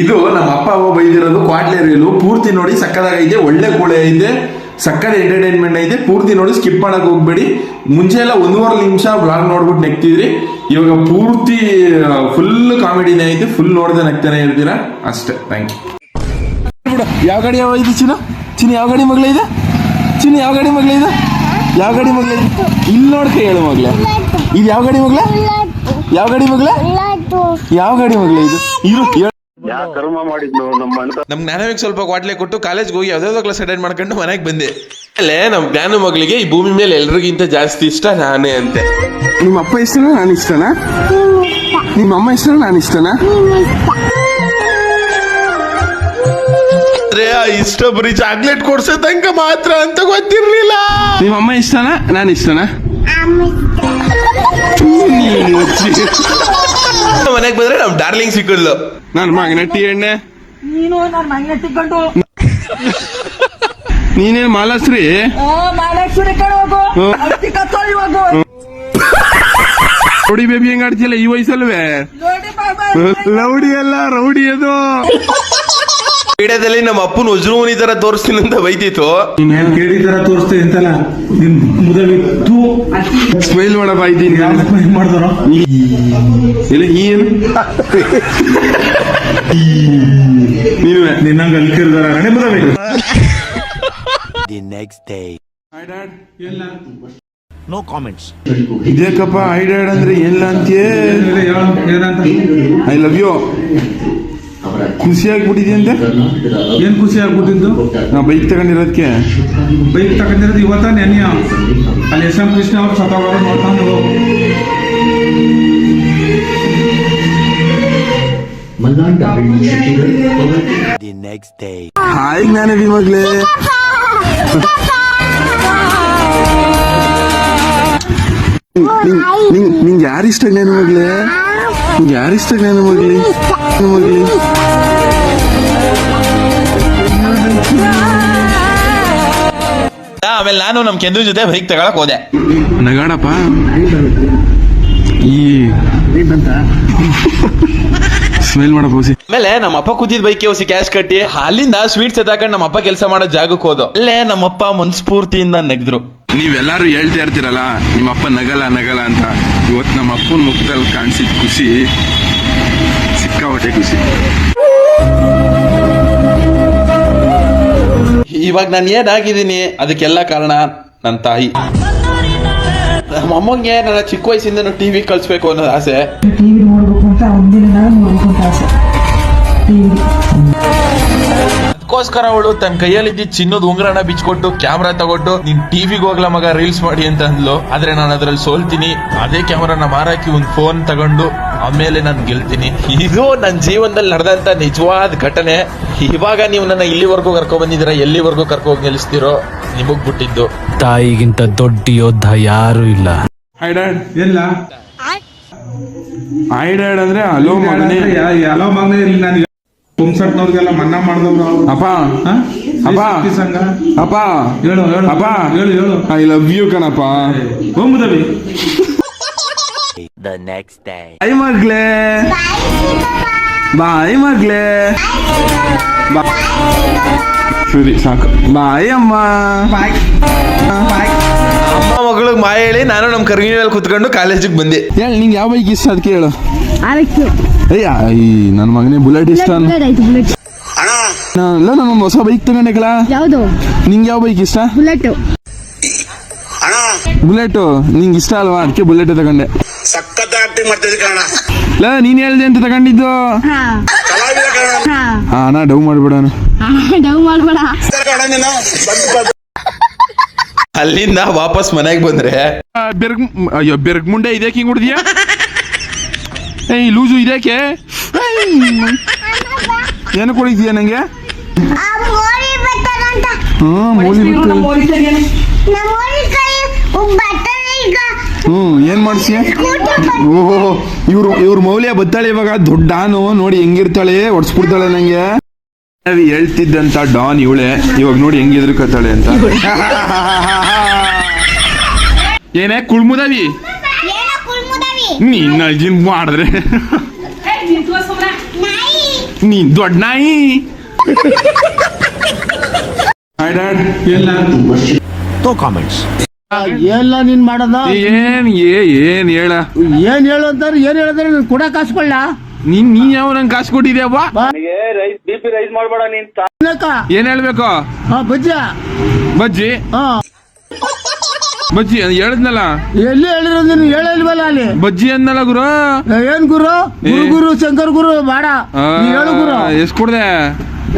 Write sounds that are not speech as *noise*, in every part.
ಇದು ನಮ್ಮ ಅಪ್ಪ ಅವ ಬೈದಿರೋದು ಕ್ವಾಟ್ಲೆ ರೀಲು. ಪೂರ್ತಿ ನೋಡಿ ಸಕ್ಕದಾಗೈತೆ ಒಳ್ಳೆ ಕೂಳೆ ಐತೆ ಸಕ್ಕದ ಎಂಟರ್ಟೈನ್ಮೆಂಟ್ ಐತೆ ಪೂರ್ತಿ ನೋಡಿ ಸ್ಕಿಪ್ ಮಾಡಕ್ ಹೋಗ್ಬೇಡಿ. ಮುಂಚೆ ಎಲ್ಲ ಒಂದೂವರೆ ನಿಮಿಷ ಬ್ಲಾಗ್ ನೋಡ್ಬಿಟ್ಟು ನೆಕ್ತಿದ್ರಿ. ಇವಾಗ ಪೂರ್ತಿ ಫುಲ್ ಕಾಮಿಡಿನೇ ಐತೆ ಫುಲ್ ನೋಡ್ದೆ ನಗ್ತಾನೆ ಇರ್ತೀರಾ? ಅಷ್ಟೇ ಥ್ಯಾಂಕ್ ಯು ಯಾವ ಗಾಡಿ ಯಾವ ಇದೆ ಚಿನ್ನ? ಚಿನ್ನ ಯಾವ ಗಾಡಿ ಮಗಳ ಇದೆ? ಚಿನ್ನ ಯಾವ ಗಾಡಿ ಮಗಳ ಇದೆ? ಯಾವ ಗಾಡಿ ಮಗಳ ಇದೆ? ಇಲ್ಲಿ ನೋಡ್ಕ ಹೇಳು ಮಗಳ. ಇದು ಯಾವ ಗಾಡಿ ಮಗಳ? ಯಾವ ಗಾಡಿ ಮಗಳ? ಯಾವ ಗಾಡಿ ಮಗಳ ಇದು? ಇರು. ಕರ್ಮ ಮಾಡಿದ್ನು ನಮ್ಮ ಅಂತ. ನಮ್ ಜ್ಞಾನವಿಗೆ ಸ್ವಲ್ಪ ಕ್ವಾಟ್ಲೆ ಕೊಟ್ಟು ಕಾಲೇಜ್ಗೆ ಹೋಗಿ ಯಾವ್ದಾವ್ದೋ ಕ್ಲಾಸ್ ಅಟೆಂಡ್ ಮಾಡ್ಕೊಂಡು ಮನೆಗೆ ಬಂದೆ. ಅಲ್ಲೇ ನಮ್ ಜ್ಞಾನ ಮಗಳಿಗೆ ಈ ಭೂಮಿ ಮೇಲೆ ಎಲ್ರಿಗಿಂತ ಜಾಸ್ತಿ ಇಷ್ಟ ನಾನೇ ಅಂತೆ. ನಿಮ್ಮ ಅಪ್ಪ ಇಷ್ಟನಾ ನಾನು ಇಷ್ಟನಾ? ನಿಮ್ಮ ಅಮ್ಮ ಇಷ್ಟನಾ ನಾನು ಇಷ್ಟನಾ? ಆದ್ರೆ ಆ ಇಷ್ಟ ಬರೀ ಚಾಕ್ಲೇಟ್ ಕೊಡ್ಸೋ ತನಕ ಮಾತ್ರ ಅಂತ ಗೊತ್ತಿರ್ಲಿಲ್ಲ. ನಿಮ್ಮ ಅಮ್ಮ ಇಷ್ಟನಾ? ನಾನು ಇಷ್ಟನಾ? ಮನೆಗೆ ಬಂದ್ರೆ ನಮ್ ಡಾರ್ಲಿಂಗ್ ಸಿಕ್ಕಿದ್ಲು. ನನ್ ಮಗನ ಟೀ ಎಣ್ಣೆ. ನೀನು ನನ್ನ ಮಗನ ತಿಕ್ಕೊಂಡು ನೀನೇನ್ ಮಾಲಾಶ್ರೀ? ಮಹಾಲಕ್ಷ್ಮಿ ಕಡೆ ಹೋಗು. ಅರ್ತಿಕ ತೊಳಿ ಹೋಗು. ರೌಡಿ ಬೇಬಿ ಹೆಂಗ್ ಆಡ್ತಿಲ್ಲ ಈ ವಯಸ್ಸಲ್ವೇ? ನೋಡಿ ಬಾಬಾ ಲೌಡಿ ಅಲ್ಲ ರೌಡಿ ಅದು. ವಿಡಿಯೋದಲ್ಲಿ ನಮ್ಮ ಅಪ್ಪನ ಉಜ್ರೂನಿ ತರ ತೋರಿಸ್ತೀನಿ ಅಂತ ಬೈತಿತ್ತು. ನೀನ್ ಕೇಳಿ ತರ ತೋರಿಸ್ತೀನಿ ಅಂತಲ್ಲ ನಿನ್ ಮುದವಿ ತೂ. ಸ್ಮೈಲ್ ಮಾಡಪ್ಪ ಇದ್ದೀನಿ ಸ್ಮೈಲ್ ಇಲ್ಲ ಏನು? ನೀನು ನಿನ್ನಂಗ ಅಲ್ಕಿರ್ದಾರ. ನಡೆ ಮುದವಿ. The next day. ಇದೇಕಪ್ಪ ಐ ಡ್ಯಾಡ್ ಅಂದ್ರೆ ಎಲ್ಲ ಅಂತೀಯೇ? ಐ ಲವ್ ಯು ಖುಷಿ ಆಗ್ಬಿಟ್ಟಿದ್ಯಂತೆ ಏನ್ ಖುಷಿ ಆಗ್ಬಿಟ್ಟಿದ್ದು ನಾ ಬೈಕ್ ತಗೊಂಡಿರೋದಕ್ಕೆ ಬೈಕ್ ತಗೊಂಡಿರೋದು ಇವತ್ತ ನೆನ್ಯ ಅಲ್ಲಿ ಎಸ್ ಎಂ ಕೃಷ್ಣ ಅವ್ರು ಸತ್ತೋಗೋರು ನೋಡ್ಕೊಂಡು ಹೋಗು. The next day. Hi Jnanavi ಮಗ್ಲೇ ನಿಂಗೆ ಯಾರಿಷ್ಟ ಇಷ್ಟ ಜ್ಞಾನ ಮಗ್ಲೇ ನಿಂಗೆ ಯಾರು ಇಷ್ಟ ಜ್ಞಾನ ಮಗ್ಲಿ? ಮಗ್ಲಿ? ಆಮೇಲೆ ನಾನು ನಮ್ ಕೆಂದು ಜೊತೆ ಬೈಕ್ ತಗೊಳಕ್ ಹೋದೆ. ನಗಾಡಪ್ಪ. ಈ ಸ್ಮೆಲ್ ಮಾಡೋ ಹೊಸಿ ಆಮೇಲೆ ನಮ್ಮ ಅಪ್ಪ ಕೂತಿದ್ ಬೈಕ್ ಹೊಸಿ ಕ್ಯಾಶ್ ಕಟ್ಟಿ ಅಲ್ಲಿಂದ ಸ್ವೀಟ್ಸ್ ಎತ್ತಾಕೊಂಡು ನಮ್ಮ ಅಪ್ಪ ಕೆಲಸ ಮಾಡೋ ಜಾಗಕ್ಕೆ ಹೋದ ಅಲ್ಲೇ ನಮ್ಮಪ್ಪ ಮನ್ಸ್ಫೂರ್ತಿಯಿಂದ ನೆಗ್ದ್ರು. ನೀವೆಲ್ಲರೂ ಹೇಳ್ತಾ ಇರ್ತೀರಲ್ಲ ನಿಮ್ಮಪ್ಪ ನಗಲ ನಗಲ ನಗಲ್ಲ ಅಂತ. ಇವತ್ತು ನಮ್ಮ ಅಪ್ಪನ ಮುಖದಲ್ಲಿ ಕಾಣಿಸಿದ ಖುಷಿ ಸಿಕ್ಕಾಪಟ್ಟೆ ಖುಷಿ. ಇವಾಗ ನಾನು ಏನಾಗಿದ್ದೀನಿ ಅದಕ್ಕೆಲ್ಲ ಕಾರಣ ನನ್ನ ತಾಯಿ. ನಮ್ಮ ಅಮ್ಮಂಗೆ ನನ್ನ ಚಿಕ್ಕ ವಯಸ್ಸಿಂದ ಟಿವಿ ಕಳಿಸ್ಬೇಕು ಅನ್ನೋದು ಆಸೆ. ಟಿವಿ ನೋಡ್ಬೇಕು ಅಂತ ಒಂದಿನ ನಾನು. ಆಸೆ ಅದಕ್ಕೋಸ್ಕರ ಅವಳು ತನ್ನ ಕೈಯಲ್ಲಿದ್ದ ಚಿನ್ನದ ಉಂಗ್ರನ ಬಿಚ್ಕೊಟ್ಟು ಕ್ಯಾಮ್ರಾ ತಗೊಂಡು ನೀನ್ ಟಿವಿಗೆ ಹೋಗ್ಲ ಮಗ ರೀಲ್ಸ್ ಮಾಡಿ ಅಂತ ಅಂದ್ಲು. ಆದ್ರೆ ನಾನು ಅದ್ರಲ್ಲಿ ಸೋಲ್ತೀನಿ. ಅದೇ ಕ್ಯಾಮ್ರಾನ ಮಾರಾಕಿ ಒಂದ್ ಫೋನ್ ತಗೊಂಡು ಆಮೇಲೆ ನಾನು ಗೆಲ್ತೀನಿ. ಇದು ನನ್ನ ಜೀವನದಲ್ಲಿ ನಡೆದಂತ ನಿಜವಾದ ಘಟನೆ. ಇವಾಗ ನೀವು ನನ್ನ ಇಲ್ಲಿವರೆಗೂ ಕರ್ಕೊ ಬಂದಿದ್ದೀರಾ ಎಲ್ಲಿವರೆಗೂ ಕರ್ಕೊ ಹೋಗಿ ನಿಲ್ಲಿಸ್ತೀರೋ ನಿಮಗ್ ಬಿಟ್ಟಿದ್ದು. ತಾಯಿಗಿಂತ ದೊಡ್ಡ ಯೋಧ ಯಾರು ಇಲ್ಲ. ಹೈ ಐ ಡ್ಯಾಡ್ ಅಂದ್ರೆ ಹಲೋ ಮಗನೇ. ಅಲೋ ಮಗನೇ ಇಲ್ಲಿ ನಾನು ಪುಂಸಟ್ನವ್ರಿಗೆಲ್ಲ ಮನ್ನಾ ಮಾಡಿದವ್ರು ಅಪ್ಪ? ಅಪ್ಪ. ಸಂಘ. ಅಪ್ಪ. ಹೇಳು ಹೇಳು. ಅಪ್ಪ. ಹೇಳು ಹೇಳು. ಐ ಲವ್ ಯು ಕಣಪ್ಪ. ಹೋಗ್ಬುದವಿ ದ The next day. ಬಾಯ್ ಮಗ್ಲೇ. ಬಾಯ್ ಮಗ್ಲೇ. ಸರಿ ಸಾಕು. ಬಾಯ್ ಅಮ್ಮ. ಅಮ್ಮ ಮಗಳಿಗೆ ಮಾಯ ಹೇಳಿ ನಾನು ನಮ್ಮ ಕರ್ಗಿ ಮೇಲೆ ಕುತ್ಕೊಂಡು ಕಾಲೇಜಿಗೆ ಬಂದೆ. ಹೇಳಿ ನಿಂಗೆ ಯಾವ ಬೈಕ್ ಇಷ್ಟ ಅದಕ್ಕೆ ಹೇಳು. ಅಯ್ಯ ಈ ನನ್ನ ಮಗನೇ ಬುಲೆಟ್ ಇಷ್ಟ ಅಲ್ಲ. ನಾನು ಒಂದು ಹೊಸ ಬೈಕ್ ತಗೊಂಡೆಗಳ ಯಾವುದು? ನಿಂಗೆ ಯಾವ ಬೈಕ್ ಇಷ್ಟ? ಬುಲೆಟ್. ಬುಲೆಟ್ ನಿಂಗೆ ಇಷ್ಟ ಅಲ್ವಾ? ಅದಕ್ಕೆ ಬುಲೆಟ್ ತಗೊಂಡೆ. ಲ ನೀನ್ ಹೇಳ್ದೆ ಅಂತ ತಗೊಂಡಿದ್ದು. ಹಾ. ನಾ ಡವ್ ಮಾಡ್ಬಿಡೋಣ. ಡವ್ ಮಾಡ್ಬೇಡ. ಅಲ್ಲಿಂದ ವಾಪಸ್ ಮನೆಗೆ ಬಂದ್ರೆ ಬೆರ್ಗ್ ಅಯ್ಯೋ ಬೆರ್ಗ್ ಮುಂಡೆ ಇದೆ ಹಿಂಗ್ ಹುಡ್ದಿಯಾ? ಏಯ್ ಲೂಸು ಇದ್ಯಾಕೆ ಏನು ಕೊಡಿದ್ಯಾ ನಂಗೆ? ಹ್ಮ್ ಮೂಲಿ ಬಿಟ್ಟು ನಮ್ಮ ಈಗ. ಹ್ಮ್ ಏನ್ ಮಾಡ್ಸಿ ಓಹೋ ಇವ್ರು ಇವ್ರ ಮೌಲ್ಯ ಬತ್ತಾಳೆ ಇವಾಗ. ದೊಡ್ಡಾನು ನೋಡಿ ಹೆಂಗಿರ್ತಾಳೆ ಹೊಡ್ಸ್ಬಿಡ್ತಾಳೆ ನಂಗೆ. ಹೇಳ್ತಿದ್ದಂತ ಡಾನ್ ಇವಳೆ ಇವಾಗ ನೋಡಿ ಹೆಂಗಿದ್ರು ಎದುರ್ಕತ್ತಾಳೆ ಅಂತ. *laughs* ಏನೇ ಕುಳ್ಮುದವಿ? ನೀನ್ ಅಜ್ಜಿನ್ ಮಾಡಿದ್ರೆ. ನೀನ್ ದೊಡ್ಡ ನಾಯಿ. ಎಲ್ಲ ನೀನ್ ಮಾಡದ? ಏನ್ ಏ ಏನ್ ಹೇಳ? ಏನ್ ಹೇಳು ಅಂತಾರೆ ಏನ್ ಹೇಳಿದ್ರೆ ನೀನ್ ಕೂಡ ಕಾಸ್ಕೊಳ್ಳ? ನೀನ್ ನೀ ಯಾವ ನಂಗೆ ಕಾಸು ಕೊಟ್ಟಿದ್ಯವ್ವ ಏನ್ ಹೇಳ್ಬೇಕು? ಹಾ ಬಜ್ಜ. ಬಜ್ಜಿ? ಹಾ. ಬಜ್ಜಿ ಅದ್ ಹೇಳಿದ್ನಲ್ಲ? ಎಲ್ಲಿ ಹೇಳಿರೋದು ನೀನು ಹೇಳಿಲ್ವಲ್ಲ ಅಲ್ಲಿ? ಬಜ್ಜಿ ಅಂದ್ನಲ್ಲ ಗುರು? ಏನ್ ಗುರು? ಗುರು ಗುರು ಶಂಕರ್ ಗುರು ಬಾಡ. ನೀ ಹೇಳು ಗುರು. ಎಷ್ಟ್ ಕುಡ್ದೆ?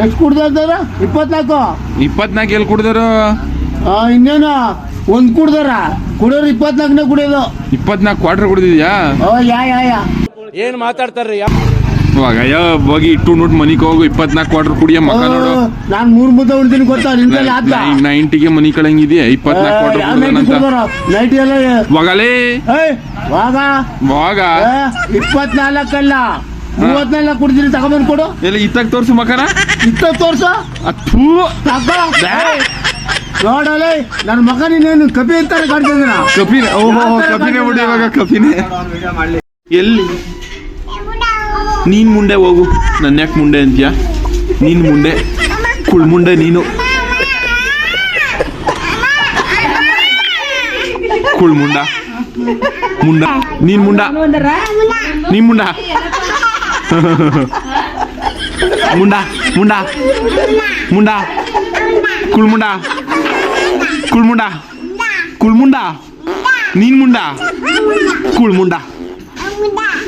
ಎಷ್ಟು ಕುಡ್ದೆ ಅಂತಾರ? ಇಪ್ಪತ್ನಾಲ್ಕು. ಇಪ್ಪತ್ನಾಲ್ಕು ಎಲ್ಲಿ ಕುಡ್ದರು? ಆ, ಇನ್ನೇನು? ಒಂದ್ ಕುಡ್ದಾರ. ಕುಡಿಯೋರು ಇಪ್ಪತ್ನಾಲ್ಕನೇ ಕುಡಿಯೋದು ಇಪ್ಪತ್ನಾಲ್ಕು ಕ್ವಾರ್ಟರ್ ಕುಡ್ದಿದ್ಯಾ? ಓ ಯಾ ಯಾ ಯಾ. ಇವಾಗ ಅಯ್ಯೋ ಹೋಗಿ ಇಟ್ಟು ನೋಟ್ ಮನಿಗೆ ಹೋಗು ಇಪ್ಪತ್ನಾಲ್ಕು ಕ್ವಾರ್ಟರ್ ಕುಡಿಯ ಮಗ ನೋಡು. ನಾನ್ ಮೂರ್ ಮುದ್ದೆ ಉಳ್ತೀನಿ ಗೊತ್ತಾ? ನಿನ್ಕಲ್ಲಿ ಆತ ನೈಂಟಿಗೆ ಮನಿ ಕಳಂಗಿದ್ಯಾ? ಇಪ್ಪತ್ನಾಲ್ಕು ಕ್ವಾರ್ಟರ್ ಕುಡ್ದನಂತ ನೈಟ್ ಎಲ್ಲ ಹೋಗಲೇ ಏಯ್ ವಾಗ? ಹೋಗ ಏ, ಇಪ್ಪತ್ನಾಲ್ಕಲ್ಲ. ಮೂವತ್ನಾಲ್ಕು ಕುಡಿದಿ ತಗೊಂಬಂದ್ ಕೊಡು. ಎಲ್ಲ ಇತ್ತಾಗ ತೋರ್ಸು ಮಕನ ಇತ್ತ ತೋರ್ಸು. ಅಥೂ ನೋಡಲೇ ನನ್ನ ಮಗ ನೀನೇನು ಕಪಿ ಅಂತಾನೆ ಕಾಣ್ತಿದ್ದೀನ ಕಪಿನೇ ಓಹೋ ಕಫಿನೇ ಬಿಡಿ ಇವಾಗ ಕಫಿನೇ. ಎಲ್ಲಿ? ನೀನ್ ಮುಂಡೆ ಹೋಗು. ನನ್ನ ಯಾಕೆ ಮುಂಡೆ ಅಂತೀಯ? ನೀನ್ ಮುಂಡೆ ಕುಳ್ ಮುಂಡೆ ನೀನು. ಕುಳ್ ಮುಂಡ ಮುಂಡ ನೀನ್ ಮುಂಡ ಮುಂಡ ಮುಂಡ ಮುಂಡ ಮುಂಡ ಮುಂಡ ಮುಂಡ ಕುಳ್ ಮುಂಡ ನೀನ್ ಮುಂಡ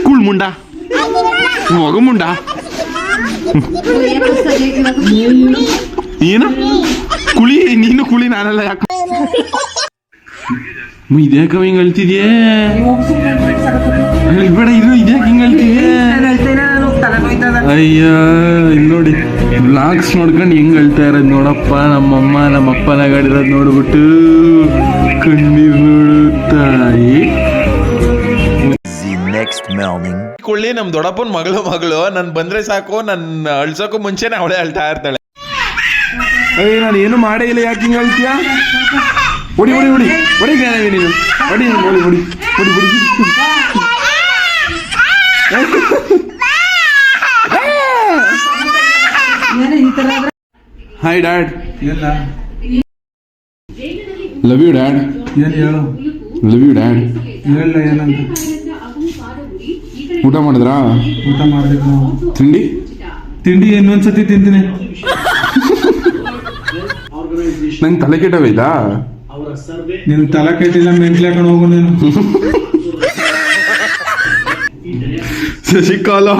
ಕುಳ್ ಮುಂಡ ಕುಳ್ ಮುಂಡ. ಮಗ ಮುಂಡ ಏನು? ಕುಳಿ? ನೀನು ಕುಳಿ, ನಾನಲ್ಲ ಯಾಕೆ ಇದ್ಯಾಕ ಹಿಂಗ್ ಅಳ್ತಿದ್ಯೇ? ಇದು ಇದ್ಯಾಕ ಹಿಂಗ್ ಅಳ್ತಿದ್ಯೇ? ಅಯ್ಯ ನೋಡಿ. ಬ್ಲಾಗ್ಸ್ ನೋಡ್ಕೊಂಡು ಹೆಂಗ್ ಅಳ್ತಾ ಇರೋದ್ ನೋಡಪ್ಪ. ನಮ್ಮಮ್ಮ, ನಮ್ಮಪ್ಪನ ಗಾಡಿರೋದ್ ನೋಡ್ಬಿಟ್ಟು ಕಣ್ಣೀರ್ ನೋಡು ತಾಯಿ Morning. ಕೊಳ್ಳಿ ನಮ್ ದೊಡ್ಡಪ್ಪನ ಮಗಳು ಮಗಳು ನನ್ ಬಂದ್ರೆ ಸಾಕು ನನ್ ಅಳ್ಸೋಕು ಮುಂಚೆನೆ ಅವಳೇ ಅಳ್ತಾ ಇರ್ತಾಳೆ. ಅಯ್ಯ ನಾನು ಏನು ಮಾಡೇ ಇಲ್ಲ ಯಾಕೆ ಹಿಂಗ್ ಅಳ್ತೀಯ? ಹೊಡಿ ಹೊಡಿ ಹೊಡಿ. ಹೊಡಿ ಜ್ಞಾನವಿ ನೀನು. ಹೊಡಿ ಹೊಡಿ ಹೊಡಿ. ಹೊಡಿ ಹೊಡಿ. ಹಾಯ್ ಡ್ಯಾಡ್ ಎಲ್ಲ ಲವ್ ಯು ಡ್ಯಾಡ್ ಏನು ಹೇಳು? ಲವ್ ಯು ಡ್ಯಾಡ್ ಹೇಳ ಏನಂತ? ಊಟ ಮಾಡಿದ್ರಾ? ಊಟ ಮಾಡಬೇಕು ತಿಂಡಿ? ತಿಂಡಿ ಇನ್ನೊಂದ್ಸತಿ ತಿಂತೀನಿ. ನಂಗೆ ತಲೆ ಕೆಟ್ಟವೈತಾ ನಿನ್ ತಲೆ ಕೆಟ್ಟಿಲ್ಲ ಮೆಂಟ್ಲಿ ಹಾಕೊಂಡು ಹೋಗು ನೀನು. ಶಶಿಕಲಾ.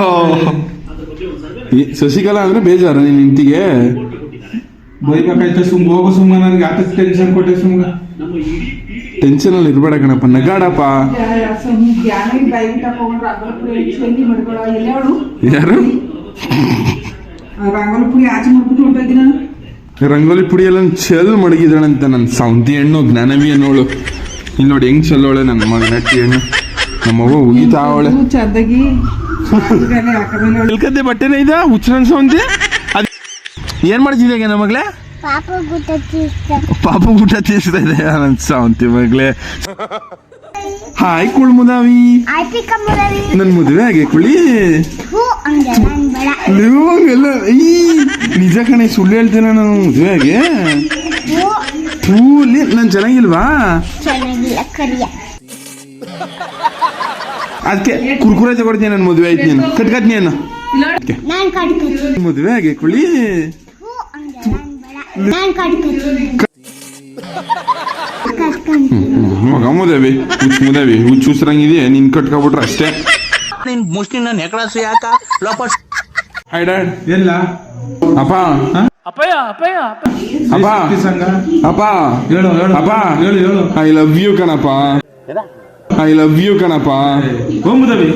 ಶಶಿಕಲಾ ಅಂದ್ರೆ ಬೇಜಾರ ನಿನ್ ಇಂತಿಗೆ ಬೈಬೇಕಾಯ್ತು ಸುಮ್ ಹೋಗು ಸುಮ್ಮ ನನಗೆ ಯಾಕೆ ಟೆನ್ಷನ್ ಕೊಟ್ಟೆ ಸುಮ್ಗ. ಟೆನ್ಷನ್ ಅಲ್ಲಿ ಇರಬೇಡ ಕಣಪ್ಪ ನಗಾಡಪ್ಪ. ಯಾರು? ರಂಗೋಲಿ ಪುಡಿ ಎಲ್ಲ ಚೆಲ್ ಮಡಗಿದಾಳಂತ ನನ್ನ ಸೌಂತಿ ಹೆಣ್ಣು ಜ್ಞಾನವಿ ಅನ್ನೋಳು ಇಲ್ಲಿ ನೋಡಿ ಹೆಂಗ್ ಚೆಲ್ಲೋಳೆ ನನ್ನ ಮಗ ನಟ್ಟಿ ಹೆಣ್ಣು. ನಮ್ಮವ್ವ ಹಾಕಮೇಲೆ *laughs* ಇಲ್ಕದ್ದೆ ಬಟ್ಟೆನೇ ಇದ? ಹುಚ್ಚನ ಸೌಂತಿ? ಅದ್ ಏನ್ ನಮ್ಮ ಮಗಳೇ? ಪಾಪ ಊಟ ತೀರ್ಸ್ತಾ ಇದೆ ನನ್ನ ಸಾವಂತಿ ಮಗಳೇ ಹಾಯ್ ಕುಳ್ಮುದಾವಿ ನನ್ ಮದುವೆ ಆಗಿ ಕುಳಿ. ಹಂಗೆಲ್ಲ ಈ ನಿಜ ಕಣೆ ಸುಳ್ಳು ಹೇಳ್ತೀನ ನಾನು ಮದುವೆ ಆಗಿ ಪೂಲಿ ನಾನು ಚೆನ್ನಾಗಿಲ್ವಾ? ಅದಕ್ಕೆ ಕುರ್ಕುರೆ ತಗೊಡ್ತೀನಿ ನನ್ನ ಮದುವೆ ಆಯ್ತು ನೀನು. ಕಟ್ಕತ್ನಿ ನಾನು ಮದುವೆ ಆಗಿ ಕುಳಿ. ಮಗ ಮುದವಿ ಹುಚ್ಚು ಮುದವಿ ಹುಚ್ಚು ಹುಸ್ರಂಗಿದೆ ನಿನ್ ಕಟ್ಕೊಬಿಟ್ರೆ ಅಷ್ಟೇ. ಹಾಯ್ ಡ್ಯಾಡ್ ಎಲ್ಲ? ಅಪ್ಪ. ಅಪ್ಪ ಅಪ್ಪಯ್ಯ ಅಪ್ಪ. ಹೇಳು ಹೇಳು. ಅಪ್ಪ. ಹೇಳು ಹೇಳು. ಐ ಲವ್ ಯು ಕಣಪ್ಪ. ಐ ಲವ್ ಯು ಕಣಪ್ಪ. ಹೋಗುದವಿ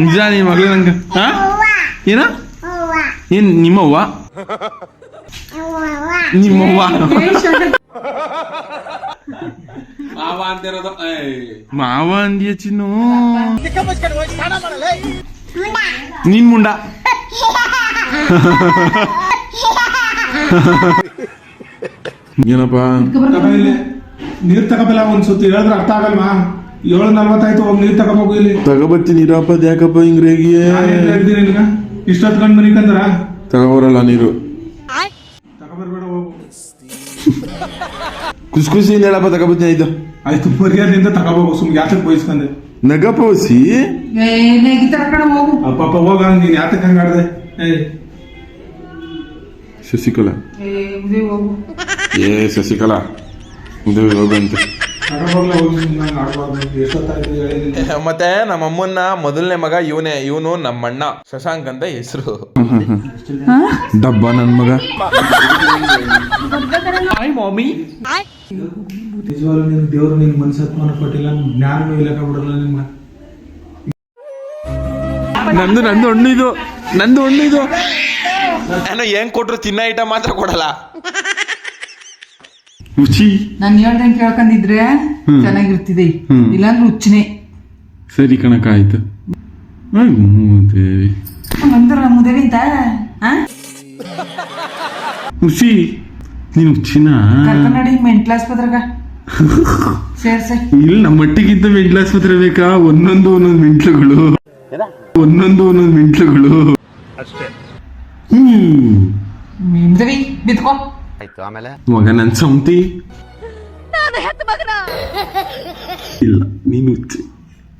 ನಿಜ ನಿಮ್ಮ ಮಗಳು ನಂಗೆ ಹಾ? ಏನ? ಏನ್ ನಿಮ್ಮವ್ವ ನಿಮ್ಮವ್ವ. ಮಾವ ಅಂದಿಯ ಚಿನ್ನು? ನಿನ್ ಮುಂಡ. ಏನಪ್ಪ? ನೀರ್ ತಗೋಬಲ್ಲ ಒಂದ್ ಸುತ್ತ ಹೇಳಿದ್ರೆ ಅರ್ಥ ಆಗಲ್ವಾ? ಏಳು ನಲ್ವತ್ತಾಯ್ತು ಹೋಗಿ ನೀರು ತಗೋಬೇಕು ಇಲ್ಲಿ. ತಗೋಬತ್ತೀನಿ ಇರಪ್ಪ ಯಾಕಪ್ಪ ಹಿಂಗ್ ರೇಗಿಯೇ. ಇಷ್ಟೊತ್ತು ಗಂಡು ಮನಿಕಂದ್ರ ತಗೋಬರಲ್ಲ ನೀರು. *laughs* ಖುಷಿ ಖುಷಿಯಿಂದ ಹೇಳಪ್ಪ ತಗೋಬತ್ತೀನಿ ಆಯ್ತು ಆಯ್ತು ಮರ್ಯಾದೆಯಿಂದ ತಗೋಬೇಕು ಸುಮ್ಗೆ ಯಾತಕ್ಕೆ ಬಯಸ್ಕೊಂಡೆ ನಗ ಪೋಸಿ ಕಡೆ ಹೋಗು. ನೀನ್ ಯಾತಕ್ಕೆ ಹಂಗಾಡ್ದೆ ಏ. ಶಶಿಕಲಾ. ಏ ಶಶಿಕಲಾ. ಉದಯ ಹೋಗಂತೆ ಮತ್ತೆ ನಮ್ಮ ಅಮ್ಮನ್ನ ಮೊದಲನೇ ಮಗ ಇವನೇ ಇವನು ನಮ್ಮಣ್ಣ. ಶಶಾಂಕ್ ಅಂತ ಹೆಸರು. ಡಬ್ಬ ನನ್ ಮಗ. ನಿಜವಾಗ್ಲೂ ನಿನ್ ದೇವ್ರು ನಿನ್ ಮನ್ಸತ್ಮಾನ ಕೊಟ್ಟಿಲ್ಲ ಜ್ಞಾನನೂ ಇಲ್ಲ ಬಿಡಲ್ಲ ನಿಮ್ಮ ನಂದು ನಂದು ಹಣ್ಣು ಇದು. ನಂದು ಹಣ್ಣು ಇದು. ನಾನು ಏನ್ ಕೊಟ್ರು ತಿನ್ನ ಐಟಮ್ ಮಾತ್ರ ಕೊಡಲ್ಲ. ರುಚಿ? ನಾನು ಹೇಳ್ದಂಗೆ ಕೇಳ್ಕೊಂಡಿದ್ರೆ ಚೆನ್ನಾಗಿರ್ತಿದೆ. ಇಲ್ಲಾಂದ್ರೆ ರುಚಿನೇ. ಸರಿ ಕಣಕ ಆಯ್ತು. ದೇವಿ ಅಂದ್ರ ನಮ್ಮದೇವಿ ಅಂತ? ರುಚಿ? ನೀನು ರುಚಿನ? ಕರ್ಕೊಂಡಿ ಮೆಂಟ್ಲ್ ಆಸ್ಪತ್ರೆಗ. ಸೇರ್ಸೆ. ಇಲ್ಲಿ ನಮ್ಮ ಮಟ್ಟಿಗಿಂತ ಮೆಂಟ್ಲ್ ಆಸ್ಪತ್ರೆ ಬೇಕಾ? ಒಂದೊಂದು ಒಂದೊಂದು ಮೆಂಟ್ಲುಗಳು. ಒಂದೊಂದು ಒಂದೊಂದು ಮೆಂಟ್ಲುಗಳು. ಹ್ಮ್. ನಿಮ್ದವಿ ಆಮೇಲೆ? ಮಗ ನನ್ ಸಂತಿ ಇಲ್ಲ ನೀನು ಹುಚ್ಚಿ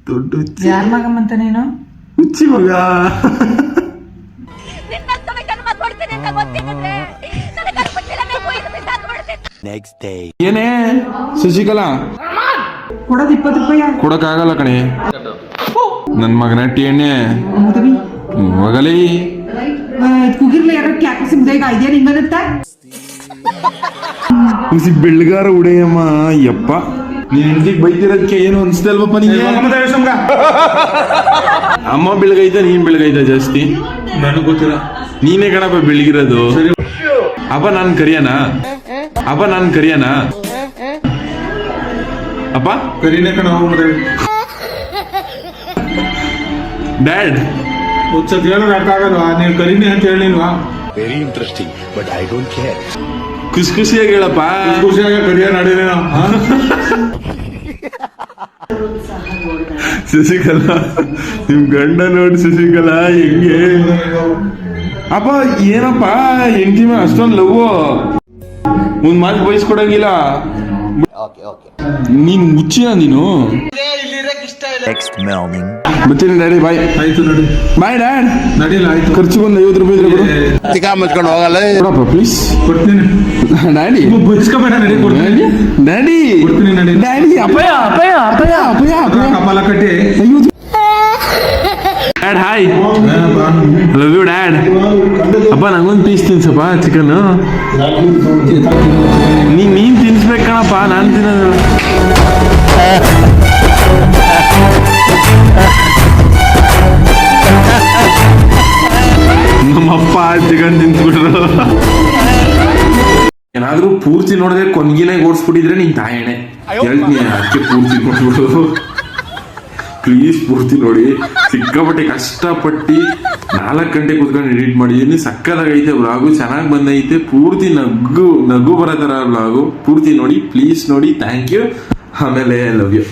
ದೊಡ್ಡ ಹುಚ್ಚಿ ಯಾರ ಮಗಮ್ಮಂತ ನೀನು? ಹುಚ್ಚಿ ಮಗ. Next day. ಏನೇ? ಶಶಿಕಲಾ? ಕೊಡೋದು ಇಪ್ಪತ್ತು ರೂಪಾಯಿ ಕೊಡಕ್ಕಾಗಲ್ಲ ಕಣೆ. ನನ್ನ ಮಗನ ಟಿ ಎಣ್ಣೆ ಮಗಲಿ. ಕುಗಿರ್ಲಿ ಯಾರೋ ಕ್ಯಾಕ ಸಿಮ್ದಾಗ ಇದೆಯಾ *laughs* ಹುಸಿ ಬೆಳ್ಗಾರ ಉಡೆಯಮ್ಮ ಯಪ್ಪ. ನೀನ್ ಹೆಂಡತಿಗೆ ಬೈತಿರೋದಕ್ಕೆ ಏನು ಅನ್ಸ್ತಲ್ವಪ್ಪ ನಿಂಗೆ? *laughs* ಅಮ್ಮ ಬೆಳಗೈತ ನೀನ್ ಬೆಳಗೈತ ಜಾಸ್ತಿ? ನನಗೆ ಗೊತ್ತಿಲ್ಲ. ನೀನೇ ಕಣಪ್ಪ ಬೆಳಗಿರೋದು. ಅಪ್ಪ ನಾನ್ ಕರಿಯನಾ? ಅಪ್ಪ ನಾನ್ ಕರಿಯನಾ? ಅಪ್ಪ? ಕರೀನೇ ಕಣ ಡ್ಯಾಡ್ ಒಂದ್ಸತಿ ಹೇಳೋದು ಅರ್ಥ ಆಗಲ್ವಾ? ನೀವು ಕರೀನಿ ಅಂತ ಹೇಳಿಲ್ವಾ? Very interesting but I don't care. ಖುಷಿ ಖುಷಿಯಾಗಿ ಹೇಳಪ್ಪ. ಖುಷಿಯಾಗ ಕರಿಯ ನಡೀನಿ ನಾವು. ಶಶಿಕಲಾ ನಿಮ್ ಗಂಡ ನೋಡಿ ಶಶಿಕಲಾ ಹೆಂಗೆ? ಅಪ್ಪ ಏನಪ್ಪ ಹೆಂಡತಿ ಮೇಲೆ ಅಷ್ಟೊಂದು ಲವ್. ಒಂದ್ ಮಾತು ಬಯಸ್ಕೊಡಂಗಿಲ್ಲ. ನೀನ್ ಮುಚ್ಚಿಯ ನೀನು? Next ಮಾರ್ನಿಂಗ್ ಬರ್ತೀನಿ ಡ್ಯಾಡಿ ಬಾಯ್ ಆಯ್ತು ನಡಿ. ಬಾಯ್ ಡ್ಯಾಡ್ ನಡಿಲ್ಲ ಆಯ್ತು. ಖರ್ಚು ಬಂದ ಐವತ್ತು ರೂಪಾಯಿ ಇದ್ರೆ ಕೊಡು. ತಿಕ್ಕ ಮುಚ್ಕೊಂಡು ಹೋಗಲ್ಲ. ಕೊಡಪ್ಪ ಪ್ಲೀಸ್ ಕೊಡ್ತೀನಿ. ಡ್ಯಾಡಿ ಬಚ್ಕೋಬೇಡ ನಡಿ ಕೊಡ್ತೀನಿ. ಡ್ಯಾಡಿ ಕೊಡ್ತೀನಿ ನಡಿ. ಡ್ಯಾಡಿ ಅಪ್ಪಯ್ಯ ಅಪ್ಪಯ್ಯ ಅಪ್ಪಯ್ಯ. ಅಪ್ಪಯ್ಯ ಅಪ್ಪಯ್ಯ ಕಪಾಲ ಕಟ್ಟಿ dad hi love you dad ಅಪ್ಪ ನಂಗೊಂದು ಪೀಸ್ ತಿನ್ಸಪ್ಪ ಚಿಕನ್ ನೀನ್ ನೀನ್ ತಿನ್ಸ್ಬೇಕು ಕಣಪ್ಪ ನಾನು ತಿನ್ನೋದು. ನಮ್ಮಪ್ಪ ನಿಂತ್ಬಿಟ್ರು. ಏನಾದ್ರೂ ಪೂರ್ತಿ ನೋಡಿದ್ರೆ ಕೊನ್ಗಿಲೆ ಓಡಿಸ್ಬಿಟ್ಟಿದ್ರೆ ನಿನ್ ತಾಯಣೆ. ಹೇಳ್ತೀನಿ ಅದಕ್ಕೆ ಪೂರ್ತಿ ನೋಡ್ಬಿಡು. ಪ್ಲೀಸ್ ಪೂರ್ತಿ ನೋಡಿ. ಸಿಕ್ಕಾಪಟ್ಟೆ ಕಷ್ಟಪಟ್ಟು ನಾಲ್ಕು ಗಂಟೆ ಕುತ್ಕೊಂಡು ಎಡಿಟ್ ಮಾಡಿದೀನಿ ಸಕ್ಕದಾಗೈತೆ ವ್ಲಾಗು ಚೆನ್ನಾಗಿ ಬಂದೈತೆ. ಪೂರ್ತಿ ನಗು ನಗು ಬರೋ ಥರ ವ್ಲಾಗು ಪೂರ್ತಿ ನೋಡಿ ಪ್ಲೀಸ್ ನೋಡಿ. ಥ್ಯಾಂಕ್ ಯು ಆಮೇಲೆ ಲವ್ ಯು